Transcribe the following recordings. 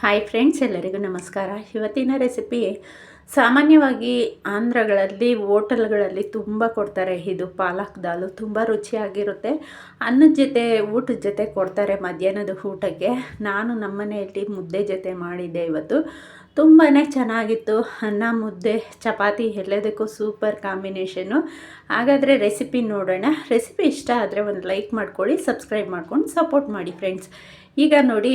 Hi friends ಎಲ್ಲರಿಗೂ ನಮಸ್ಕಾರ. ಇವತ್ತಿನ ರೆಸಿಪಿ ಸಾಮಾನ್ಯವಾಗಿ ಆಂಧ್ರಗಳಲ್ಲಿ, ಹೋಟೆಲ್ಗಳಲ್ಲಿ ತುಂಬ ಕೊಡ್ತಾರೆ. ಇದು ಪಾಲಕ್ ದಾಲು ತುಂಬ ರುಚಿಯಾಗಿರುತ್ತೆ. ಅನ್ನದ ಜೊತೆ, ಊಟದ ಜೊತೆ ಕೊಡ್ತಾರೆ ಮಧ್ಯಾಹ್ನದ ಊಟಕ್ಕೆ. ನಾನು ನಮ್ಮನೆಯಲ್ಲಿ ಮುದ್ದೆ ಜೊತೆ ಮಾಡಿದ್ದೆ ಇವತ್ತು. ತುಂಬಾ ಚೆನ್ನಾಗಿತ್ತು. ಅನ್ನ, ಮುದ್ದೆ, ಚಪಾತಿ ಎಲ್ಲದಕ್ಕೂ ಸೂಪರ್ ಕಾಂಬಿನೇಷನು ಹಾಗಾದರೆ ರೆಸಿಪಿ ನೋಡೋಣ. ರೆಸಿಪಿ ಇಷ್ಟ ಆದರೆ ಒಂದು ಲೈಕ್ ಮಾಡ್ಕೊಳ್ಳಿ ಸಬ್ಸ್ಕ್ರೈಬ್ ಮಾಡ್ಕೊಂಡು ಸಪೋರ್ಟ್ ಮಾಡಿ ಫ್ರೆಂಡ್ಸ್ ಈಗ ನೋಡಿ,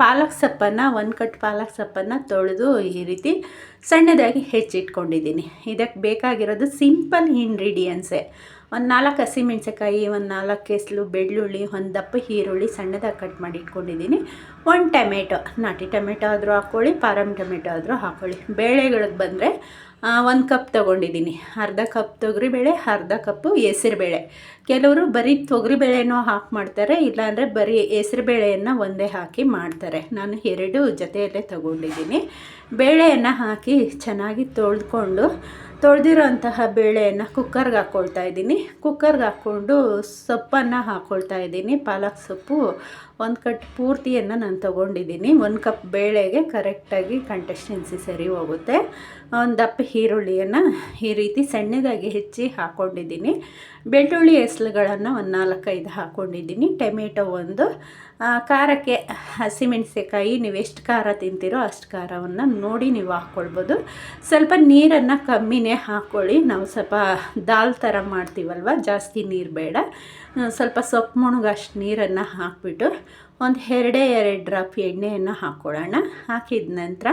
ಪಾಲಕ್ ಸೊಪ್ಪನ್ನು, ಒಂದು ಕಟ್ ಪಾಲಕ್ ಸೊಪ್ಪನ್ನು ತೊಳೆದು ಈ ರೀತಿ ಸಣ್ಣದಾಗಿ ಹೆಚ್ಚಿಟ್ಕೊಂಡಿದ್ದೀನಿ. ಇದಕ್ಕೆ ಬೇಕಾಗಿರೋದು ಸಿಂಪಲ್ ಇಂಗ್ರೀಡಿಯೆಂಟ್ಸೇ. ಒಂದು ನಾಲ್ಕು ಹಸಿಮೆಣ್ಸಿಕಾಯಿ ಒಂದು ನಾಲ್ಕು ಕೆಸಲು ಬೆಳ್ಳುಳ್ಳಿ, ಒಂದು ದಪ್ಪ ಈರುಳ್ಳಿ ಸಣ್ಣದಾಗಿ ಕಟ್ ಮಾಡಿ ಇಟ್ಕೊಂಡಿದ್ದೀನಿ. ಒಂದು ಟೊಮೆಟೊ, ನಾಟಿ ಟೊಮೆಟೊ ಆದರೂ ಹಾಕ್ಕೊಳ್ಳಿ ಪಾರಮ್ ಟೊಮೆಟೊ ಆದರೂ ಹಾಕ್ಕೊಳ್ಳಿ. ಬೇಳೆಗಳಿಗೆ ಬಂದರೆ ಒಂದು ಕಪ್ ತೊಗೊಂಡಿದ್ದೀನಿ. ಅರ್ಧ ಕಪ್ ತೊಗರಿಬೇಳೆ, ಅರ್ಧ ಕಪ್ಪು ಹೆಸರುಬೇಳೆ. ಕೆಲವರು ಬರೀ ತೊಗರಿಬೇಳೆನೂ ಹಾಕಿ ಮಾಡ್ತಾರೆ, ಇಲ್ಲಾಂದರೆ ಬರೀ ಹೆಸರುಬೇಳೆಯನ್ನು ಒಂದೇ ಹಾಕಿ ಮಾಡ್ತಾರೆ. ನಾನು ಎರಡು ಜೊತೆಯಲ್ಲೇ ತೊಗೊಂಡಿದ್ದೀನಿ. ಬೇಳೆಯನ್ನು ಹಾಕಿ ಚೆನ್ನಾಗಿ ತೊಳೆದುಕೊಂಡು ತೊಳೆದಿರೋಂತಹ ಬೇಳೆಯನ್ನು ಕುಕ್ಕರ್ಗೆ ಹಾಕ್ಕೊಳ್ತಾ ಇದ್ದೀನಿ. ಕುಕ್ಕರ್ಗೆ ಹಾಕ್ಕೊಂಡು ಸೊಪ್ಪನ್ನು ಹಾಕ್ಕೊಳ್ತಾ ಇದ್ದೀನಿ. ಪಾಲಕ್ ಸೊಪ್ಪು, ಒಂದು ಕಟ್ ಪೂರ್ತಿಯನ್ನು ನಾನು ತೊಗೊಂಡಿದ್ದೀನಿ. ಒಂದು ಕಪ್ ಬೇಳೆಗೆ ಕರೆಕ್ಟಾಗಿ ಕಂಟೆಸ್ಟೆನ್ಸಿ ಸರಿ ಹೋಗುತ್ತೆ. ಒಂದು ದಪ್ಪ ಈರುಳ್ಳಿಯನ್ನು ಈ ರೀತಿ ಸಣ್ಣದಾಗಿ ಹೆಚ್ಚಿ ಹಾಕ್ಕೊಂಡಿದ್ದೀನಿ ಬೆಳ್ಳುಳ್ಳಿ ಹೆಸ್ಲುಗಳನ್ನು ಒಂದು ನಾಲ್ಕೈದು ಹಾಕ್ಕೊಂಡಿದ್ದೀನಿ ಟೊಮೆಟೊ ಒಂದು. ಖಾರಕ್ಕೆ ಹಸಿಮೆಣಸಿಕಾಯಿ ನೀವು ಎಷ್ಟು ಖಾರ ತಿಂತೀರೋ ಅಷ್ಟು ಖಾರವನ್ನು ನೋಡಿ ನೀವು ಹಾಕ್ಕೊಳ್ಬೋದು ಸ್ವಲ್ಪ ನೀರನ್ನು ಕಮ್ಮಿನೇ ಹಾಕ್ಕೊಳ್ಳಿ ನಾವು ಸ್ವಲ್ಪ ದಾಲ್ ಥರ ಮಾಡ್ತೀವಲ್ವ? ಜಾಸ್ತಿ ನೀರು ಬೇಡ. ಸ್ವಲ್ಪ ಸೊಪ್ಪು ಮುಣಗಷ್ಟು ನೀರನ್ನು ಹಾಕಿಬಿಟ್ಟು ಒಂದು ಎರಡೇ ಎರಡು ಡ್ರಾಪ್ ಎಣ್ಣೆಯನ್ನು ಹಾಕ್ಕೊಳ್ಳೋಣ ಹಾಕಿದ ನಂತರ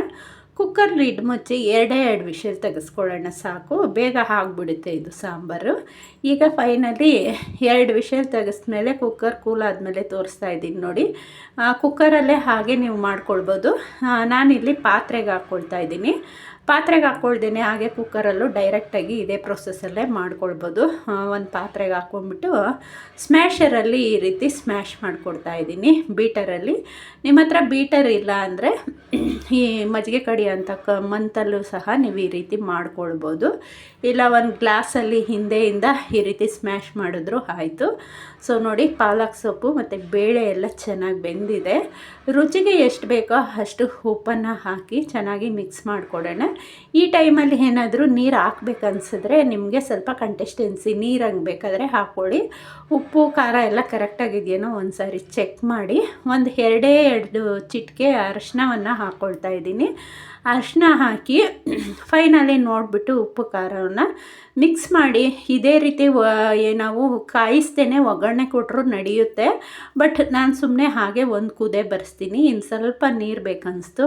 ಕುಕ್ಕರ್ ಲಿಡ್ ಮುಚ್ಚಿ ಎರಡೇ ಎರಡು ವಿಷಲ್ ತೆಗೆಸ್ಕೊಳ್ಳೋಣ ಸಾಕು. ಬೇಗ ಆಗಿಬಿಡುತ್ತೆ ಇದು ಸಾಂಬಾರು. ಈಗ ಫೈನಲಿ ಎರಡು ವಿಷಲ್ ತೆಗೆಸ್ಮೇಲೆ ಕುಕ್ಕರ್ ಕೂಲ್ ಆದಮೇಲೆ ತೋರಿಸ್ತಾ ಇದ್ದೀನಿ ನೋಡಿ. ಕುಕ್ಕರಲ್ಲೇ ಹಾಗೆ ನೀವು ಮಾಡ್ಕೊಳ್ಬೋದು. ನಾನಿಲ್ಲಿ ಪಾತ್ರೆಗೆ ಹಾಕ್ಕೊಳ್ತಾ ಇದ್ದೀನಿ. ಪಾತ್ರೆಗೆ ಹಾಕ್ಕೊಳ್ದೇನೆ ಹಾಗೆ ಕುಕ್ಕರಲ್ಲೂ ಡೈರೆಕ್ಟಾಗಿ ಇದೇ ಪ್ರೊಸೆಸಲ್ಲೇ ಮಾಡ್ಕೊಳ್ಬೋದು. ಒಂದು ಪಾತ್ರೆಗೆ ಹಾಕ್ಕೊಂಬಿಟ್ಟು ಸ್ಮ್ಯಾಷರಲ್ಲಿ ಈ ರೀತಿ ಸ್ಮ್ಯಾಶ್ ಮಾಡಿಕೊಡ್ತಾ ಇದ್ದೀನಿ. ಬೀಟರಲ್ಲಿ ನಿಮ್ಮ ಹತ್ರ ಬೀಟರ್ ಇಲ್ಲ ಅಂದರೆ ಈ ಮಜ್ಜಿಗೆ ಕಡಿ ಅಂತ ಕ, ಮಂತಲ್ಲೂ ಸಹ ನೀವು ಈ ರೀತಿ ಮಾಡ್ಕೊಳ್ಬೋದು. ಇಲ್ಲ ಒಂದು ಗ್ಲಾಸಲ್ಲಿ ಹಿಂದೆಯಿಂದ ಈ ರೀತಿ ಸ್ಮ್ಯಾಶ್ ಮಾಡಿದ್ರು ಆಯಿತು. ಸೊ ನೋಡಿ ಪಾಲಕ್ ಸೊಪ್ಪು ಮತ್ತು ಬೇಳೆ ಎಲ್ಲ ಚೆನ್ನಾಗಿ ಬೆಂದಿದೆ. ರುಚಿಗೆ ಎಷ್ಟು ಬೇಕೋ ಅಷ್ಟು ಉಪ್ಪನ್ನು ಹಾಕಿ ಚೆನ್ನಾಗಿ ಮಿಕ್ಸ್ ಮಾಡಿಕೊಡೋಣ. ಈ ಟೈಮಲ್ಲಿ ಏನಾದರೂ ನೀರು ಹಾಕ್ಬೇಕನ್ಸಿದ್ರೆ ನಿಮಗೆ ಸ್ವಲ್ಪ ಕಂಟೆಸ್ಟೆನ್ಸಿ ನೀರು ಹಂಗೆ ಬೇಕಾದರೆ ಹಾಕ್ಕೊಳ್ಳಿ ಉಪ್ಪು, ಖಾರ ಎಲ್ಲ ಕರೆಕ್ಟಾಗಿದೆಯೇನೋ ಒಂದು ಸಾರಿ ಚೆಕ್ ಮಾಡಿ. ಒಂದು ಎರಡೇ ಎರಡು ಚಿಟಿಕೆ ಅರಶಿನವನ್ನು ಹಾಕ್ಕೊಳ್ತಾ ಇದ್ದೀನಿ. ಅರಿಶಿನ ಹಾಕಿ ಫೈನಲಿ ನೋಡಿಬಿಟ್ಟು ಉಪ್ಪು, ಖಾರವನ್ನು ಮಿಕ್ಸ್ ಮಾಡಿ. ಇದೇ ರೀತಿ ವ ನಾವು ಕಾಯಿಸ್ತೇನೆ, ಒಗ್ಗರಣೆ ಕೊಟ್ಟರು ನಡೆಯುತ್ತೆ. ಬಟ್ ನಾನು ಸುಮ್ಮನೆ ಹಾಗೆ ಒಂದು ಕುದೆ ಬರೆಸ್ತೀನಿ. ಇನ್ನು ಸ್ವಲ್ಪ ನೀರು ಬೇಕನ್ನಿಸ್ತು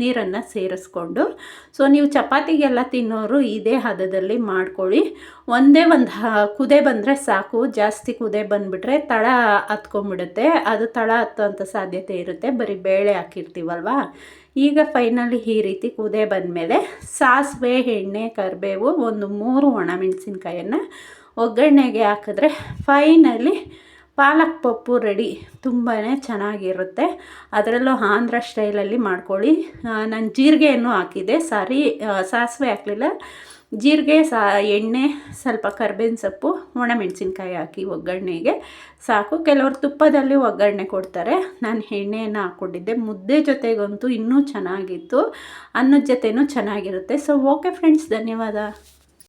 ನೀರನ್ನು ಸೇರಿಸ್ಕೊಂಡು. ಸೊ ನೀವು ಚಪಾತಿಗೆಲ್ಲ ತಿನ್ನೋರು ಇದೇ ಹದದಲ್ಲಿ ಮಾಡ್ಕೊಳ್ಳಿ. ಒಂದೇ ಒಂದು ಕುದೆ ಬಂದರೆ ಸಾಕು. ಜಾಸ್ತಿ ಕುದೆ ಬಂದುಬಿಟ್ರೆ ತಳ ಹತ್ಕೊಂಡ್ಬಿಡುತ್ತೆ. ಅದು ತಳ ಹತ್ತುವಂಥ ಸಾಧ್ಯತೆ ಇರುತ್ತೆ. ಬರೀ ಬೇಳೆ ಹಾಕಿರ್ತೀವಲ್ವ? ಈಗ ಫೈನಲಿ ಈ ರೀತಿ ಕುದೆ ಬಂದಮೇಲೆ ಸಾಸಿವೆ, ಎಣ್ಣೆ, ಕರಿಬೇವು, ಒಂದು ಮೂರು ಒಣಮೆಣಸಿನ್ಕಾಯನ್ನು ಒಗ್ಗರಣೆಗೆ ಹಾಕಿದ್ರೆ ಫೈನಲಿ ಪಾಲಕ್ ಪಪ್ಪು ರೆಡಿ ತುಂಬಾ ಚೆನ್ನಾಗಿರುತ್ತೆ. ಅದರಲ್ಲೂ ಆಂಧ್ರ ಸ್ಟೈಲಲ್ಲಿ ಮಾಡ್ಕೊಳ್ಳಿ. ನಾನು ಜೀರಿಗೆಯನ್ನು ಹಾಕಿದೆ ಸಾರಿ ಸಾಸಿವೆ ಹಾಕಲಿಲ್ಲ. ಜೀರಿಗೆ, ಸಾ, ಎಣ್ಣೆ, ಸ್ವಲ್ಪ ಕರ್ಬೇವಿನ ಸೊಪ್ಪು, ಒಣಮೆಣಸಿನ್ಕಾಯಿ ಹಾಕಿ ಒಗ್ಗರಣೆಗೆ. ಸಾಕು. ಕೆಲವರು ತುಪ್ಪದಲ್ಲಿ ಒಗ್ಗರಣೆ ಕೊಡ್ತಾರೆ. ನಾನು ಎಣ್ಣೆಯನ್ನು ಹಾಕ್ಕೊಂಡಿದ್ದೆ. ಮುದ್ದೆ ಜೊತೆಗಂತೂ ಇನ್ನೂ ಚೆನ್ನಾಗಿತ್ತು. ಅನ್ನದ ಜೊತೆನೂ ಚೆನ್ನಾಗಿರುತ್ತೆ. ಸೊ ಓಕೆ ಫ್ರೆಂಡ್ಸ್ ಧನ್ಯವಾದ.